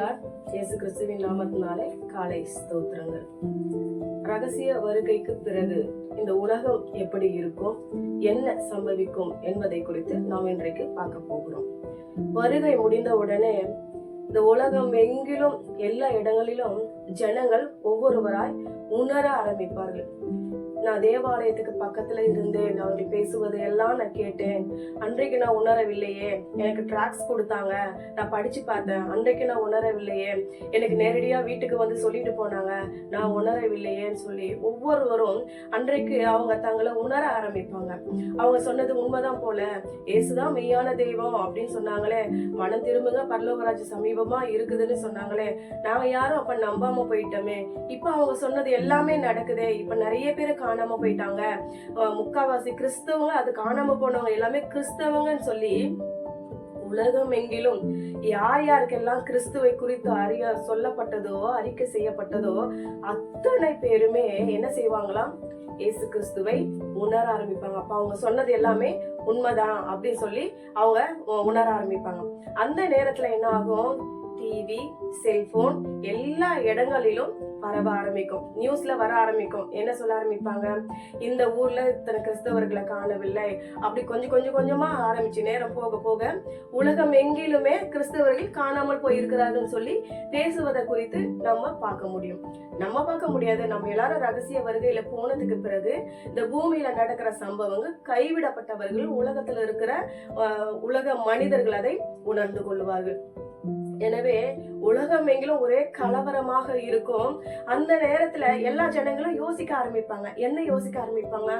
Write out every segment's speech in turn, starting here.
பிரைசலாட் இயேசு கிறிஸ்துவின் நாமத்தினாலே காலை ஸ்தோத்திரங்கள். ரகசிய வருகைக்கு பிறகு இந்த உலகம் எப்படி இருக்கும் என்ன சம்பவிக்கும் என்பதை குறித்து நாம் இன்றைக்கு பார்க்க போகிறோம். வருகை முடிந்த உடனே இந்த உலகம் எங்கிலும் எல்லா இடங்களிலும் ஜனங்கள் ஒவ்வொருவராய் உணர ஆரம்பிப்பார்கள். நான் தேவாலயத்துக்கு பக்கத்துல இருந்தேன். அவர்கள் பேசுவது எல்லாம் நான் கேட்டேன். அன்றைக்கு நான் உணரவில்லையே. எனக்கு ட்ராக்ஸ் கொடுத்தாங்க. நான் படிச்சு பார்த்தேன். அன்றைக்கு நான் உணரவில்லையே. எனக்கு நேரடியா வீட்டுக்கு வந்து சொல்லிட்டு போனாங்க. நான் உணரவில்லையேன்னு சொல்லி ஒவ்வொருவரும் அன்றைக்கு அவங்க தங்களை உணர ஆரம்பிப்பாங்க. அவங்க சொன்னது உண்மைதான் போல. ஏசுதான் மெய்யான தெய்வம் அப்படின்னு சொன்னாங்களே. மனம் திரும்புங்க பரலோகராஜ் சமீபமா இருக்குதுன்னு சொன்னாங்களே. நாங்க யாரும் அப்ப நம்பாம போயிட்டோமே. இப்ப அவங்க சொன்னது எல்லாமே நடக்குதே. இப்ப நிறைய பேர் காணாம போயிட்டாங்க. முக்காவாசி கிறிஸ்தவங்க அது காணாம போனவங்க எல்லாமே கிறிஸ்தவங்கன்னு சொல்லி உலகம் எங்கிலும் யார் யாருக்கெல்லாம் கிறிஸ்துவை குறித்து அறிய சொல்லப்பட்டதோ அறிக்கை செய்யப்பட்டதோ அத்தனை பேருமே என்ன செய்வாங்களாம் இயேசு கிறிஸ்துவை உணர ஆரம்பிப்பாங்க. அப்ப அவங்க சொன்னது எல்லாமே உண்மைதான் அப்படின்னு சொல்லி அவங்க உணர ஆரம்பிப்பாங்க. அந்த நேரத்துல என்ன ஆகும்? டிவி செல்போன் எல்லா இடங்களிலும் பரவ ஆரம்பிக்கும். நியூஸ்ல வர ஆரம்பிக்கும். என்ன சொல்ல ஆரம்பிப்பாங்க? இந்த ஊர்ல இத்தனை கிறிஸ்தவர்களை காணவில்லை. அப்படி கொஞ்சம் கொஞ்சம் கொஞ்சமா ஆரம்பிச்சு நேரம் போக போக உலகம் எங்கிலுமே கிறிஸ்தவர்கள் காணாமல் போயிருக்கிறார்கள் சொல்லி பேசுவதை குறித்து நம்ம பார்க்க முடியும். நம்ம பார்க்க முடியாது. நம்ம எல்லாரும் ரகசிய வருகையில போனதுக்கு பிறகு இந்த பூமியில நடக்கிற சம்பவங்கள் கைவிடப்பட்டவர்கள் உலகத்துல இருக்கிற உலக மனிதர்கள் அதை உணர்ந்து கொள்வார்கள். எனவே உலகம் எங்கிலும் ஒரே கலவரமாக இருக்கும். அந்த நேரத்துல எல்லா ஜனங்களும் யோசிக்க ஆரம்பிப்பாங்க. என்ன யோசிக்க ஆரம்பிப்பாங்க?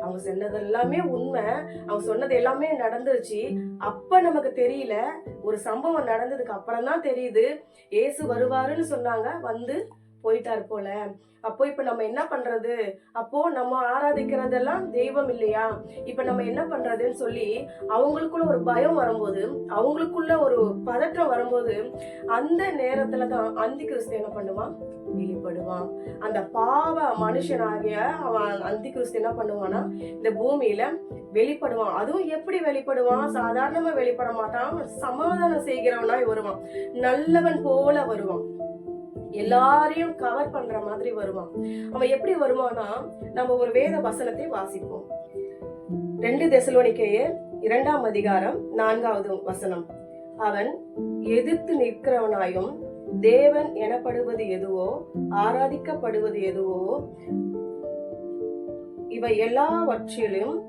அவங்க சொன்னது எல்லாமே உண்மை. அவங்க சொன்னது எல்லாமே நடந்துருச்சு. அப்ப நமக்கு தெரியல. ஒரு சம்பவம் நடந்ததுக்கு அப்புறம் தான் தெரியுது. ஏசு வருவாருன்னு சொன்னாங்க. வந்து போயிட்டாரு போல. அப்போ இப்ப நம்ம என்ன பண்றது? அப்போ நம்ம ஆராதிக்கிறதெல்லாம் தெய்வம் இல்லையா? இப்ப நம்ம என்ன பண்றதுன்னு சொல்லி அவங்களுக்குள்ள ஒரு பயம் வரும்போது அவங்களுக்குள்ள ஒரு பதற்றம் வரும்போது அந்த நேரத்துல தான் அந்தி கிறிஸ்து என்ன பண்ணுவான் வெளிப்படுவான். அந்த பாவ மனுஷனாகிய அவன் அந்தி கிறிஸ்து என்ன பண்ணுவானா இந்த பூமியில வெளிப்படுவான். அதுவும் எப்படி வெளிப்படுவான்? சாதாரணமா வெளிப்பட மாட்டான். சமாதானம் செய்கிறவனாய் வருவான். நல்லவன் போல வருவான். எல்லாரையும் கவர் பண்ற மாதிரி வருவான். அவன் எப்படி வருவானா நம்ம ஒரு வேத வசனத்தை வாசிப்போம். ரெண்டு தெசலோனிக்கேய இரண்டாம் அதிகாரம் நான்காவது வசனம். அவன் எதிர்த்து நிற்கிறவனாயும் தேவன் எனப்படுவது எதுவோ ஆராதிக்கப்படுவது எதுவோ இவை எல்லாவற்றிலும்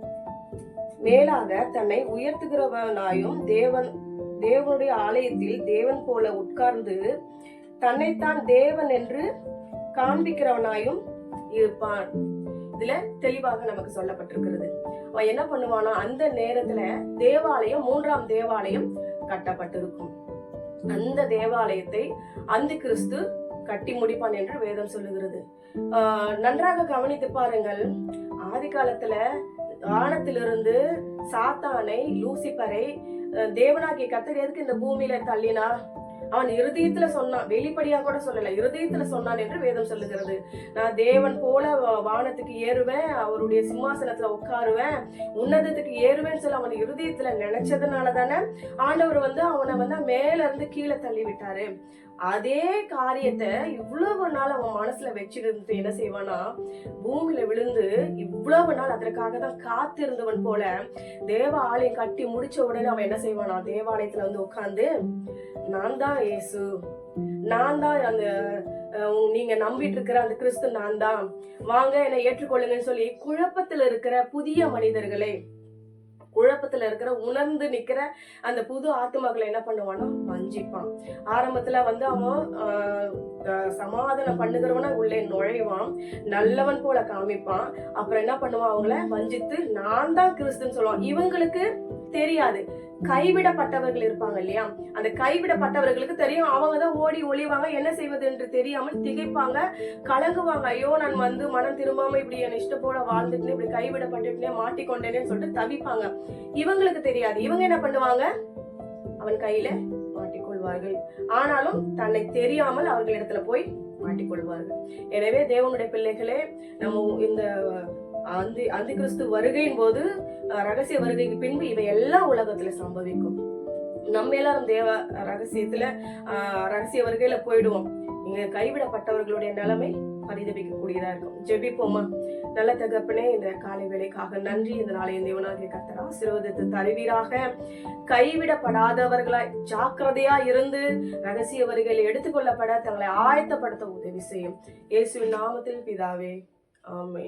மேலாக தன்னை உயர்த்துகிறவனாயும் தேவன் தேவனுடைய ஆலயத்தில் தேவன் போல உட்கார்ந்து தன்னைத்தான் தேவன் என்று காண்பிக்கிறவனாயும் இருப்பான். இதுல தெளிவாக நமக்கு சொல்லப்பட்டிருக்கிறது. அவன் என்ன பண்ணுவானா அந்த நேரத்துல தேவாலயம் மூன்றாம் தேவாலயம் கட்டப்பட்டிருக்கும். அந்த தேவாலயத்தை அந்த கிறிஸ்து கட்டி முடிப்பான் என்று வேதம் சொல்லுகிறது. நன்றாக கவனித்து பாருங்கள். ஆதி காலத்துல வானத்திலிருந்து சாத்தானை லூசிபரை தேவனாகிய கத்தர் எதுக்கு இந்த பூமியில தள்ளினா அவன் இருதயத்துல சொன்னான் வெளிப்படியா கூட சொல்லல. இருதயத்துல சொன்னான் என்று வேதம் சொல்லுகிறது. நான் தேவன் போல வானத்துக்கு ஏறுவேன் அவருடைய சிம்மாசனத்துல உட்காருவேன் உன்னதத்துக்கு ஏறுவேன்னு சொல்லி அவன் இருதயத்துல நினைச்சதுனால தானே ஆண்டவர் வந்து அவனை வந்து மேல இருந்து கீழே தள்ளி விட்டாரு அதே காரியத்தை இவ்வளவு நாள் அவன் மனசுல வச்சிருந்து என்ன செய்வானா பூமியில விழுந்து இவ்வளவு நாள் அதற்காக தான் காத்திருந்தவன் போல தேவ ஆலயம் கட்டி முடிச்ச உடனே அவன் என்ன செய்வானா தேவாலயத்துல வந்து உட்காந்து நான் தான் இயேசு. நான் தான் அந்த நீங்க நம்பிட்டு இருக்கிற அந்த கிறிஸ்து நான் தான் வாங்க என்னை ஏற்றுக்கொள்ளுங்கன்னு சொல்லி குழப்பத்துல இருக்கிற புதிய மனிதர்களே குழப்பத்துல இருக்கிற உணர்ந்து நிக்கிற அந்த புது ஆத்மாக்களை என்ன பண்ணுவானா வஞ்சிப்பான். ஆரம்பத்துல வந்து அவன் சமாதானம் பண்ணுகிறவன உள்ளே நுழைவான். நல்லவன் போல காமிப்பான். அப்புறம் என்ன பண்ணுவான் அவங்கள? வஞ்சித்து நான் தான் கிறிஸ்துன்னு சொல்லுவான். இவங்களுக்கு தெரியாது. கைவிடப்பட்டவர்கள் இருப்பாங்க இல்லையா? அந்த கைவிடப்பட்டவர்களுக்கு தெரியும். அவங்க தான் ஓடி ஒளிவாங்க. என்ன செய்வது என்று தெரியாமல் திகைப்பாங்க கலங்குவாங்க. ஐயோ நான் வந்து மனம் திரும்பாம இப்படி என் இஷ்ட போல வாழ்ந்துட்டு இப்படி கைவிடப்பட்டுட்டே மாட்டிக்கொண்டேன்னு சொல்லிட்டு தவிப்பாங்க. இவங்களுக்கு தெரியாது. இவங்க என்ன பண்ணுவாங்க? அவன் கையில மாட்டிக்கொள்வார்கள். ஆனாலும் தன்னை தெரியாமல் அவர்களிடத்துல போய் மாட்டிக்கொள்வார்கள். எனவே தேவனுடைய பிள்ளைகளே நம்ம இந்த அந்த அந்த கிறிஸ்து வருகையின் போது ரகசிய வருகைக்கு பின்பு இவை எல்லாம் உலகத்துல சம்பவிக்கும். நம்ம எல்லாரும் தேவ ரகசியத்துல ரகசிய வருகையில போயிடுவோம். இங்க கைவிடப்பட்டவர்களுடைய நிலைமை பரிதபிக்கக்கூடியதா இருக்கும். ஜெபிப்போமா? நல்ல தகப்பனே இந்த காலை வேலைக்காக நன்றி. இந்த நாளைய தேவனாகிய கத்தர் ஆசீர்வதித்து தருவீராக. கைவிடப்படாதவர்களாய் ஜாக்கிரதையா இருந்து ரகசிய வருகையில் எடுத்துக்கொள்ளப்பட தங்களை ஆயத்தப்படுத்த உதவி செய்யும். இயேசுவின் நாமத்தில் பிதாவே ஆமை